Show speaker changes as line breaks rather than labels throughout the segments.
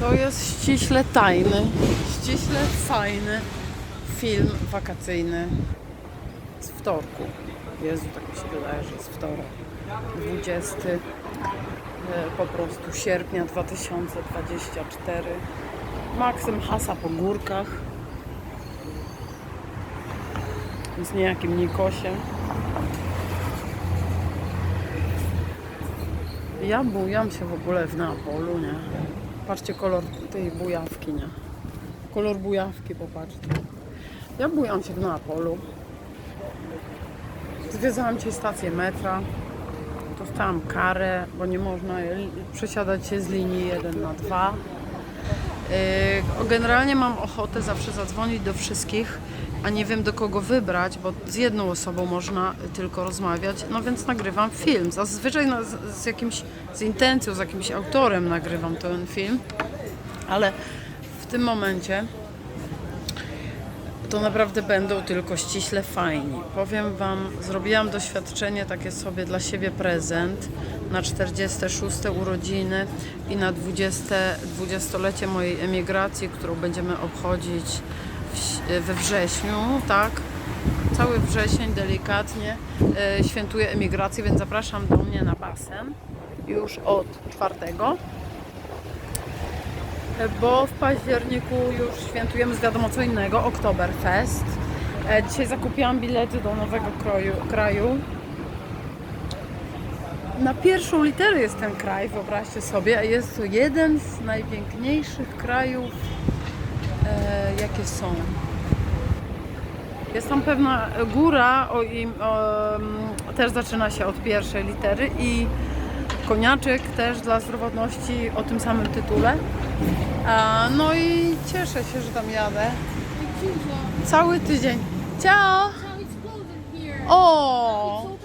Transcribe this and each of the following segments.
To jest ściśle tajny, ściśle fajny film wakacyjny z wtorku. Jezu, tak mi się wydaje, że jest wtorek. 20 e, po prostu sierpnia 2024. Maksym hasa po górkach. Z niejakim Nikosiem. Ja bujam się w ogóle w Neapolu, nie? Patrzcie kolor tej bujawki, nie? Kolor bujawki, popatrzcie. Ja bujam się w Neapolu. Zwiedzałam dzisiaj stację metra. Dostałam karę, bo nie można przesiadać się z linii 1 na 2. Yy, Generalnie mam ochotę zawsze zadzwonić do wszystkich, a nie wiem do kogo wybrać, bo z jedną osobą można tylko rozmawiać, no więc nagrywam film. Zazwyczaj z, z jakimś, z intencją, z jakimś autorem nagrywam ten film, ale w tym momencie to naprawdę będą tylko ściśle fajni. Powiem Wam, zrobiłam doświadczenie takie sobie dla siebie prezent na 46 urodziny i na 20, 20-lecie mojej emigracji, którą będziemy obchodzić we wrześniu, tak? Cały wrzesień delikatnie e, świętuję emigrację, więc zapraszam do mnie na basen już od czwartego bo w październiku już świętujemy z wiadomo co innego, Oktoberfest. E, Dzisiaj zakupiłam bilety do nowego kroju, kraju. Na pierwszą literę jest ten kraj, wyobraźcie sobie, jest to jeden z najpiękniejszych krajów, e, jakie są. Jest tam pewna góra, o, im, o, mm, też zaczyna się od pierwszej litery i koniaczek też dla zdrowotności o tym samym tytule. A, no i cieszę się, że tam jadę. Cały tydzień. Ciao! O!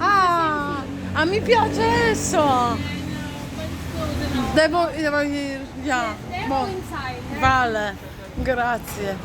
Ah, a mi piace adesso! Devo, devo, yeah,
devo boh.
Vale, grazie.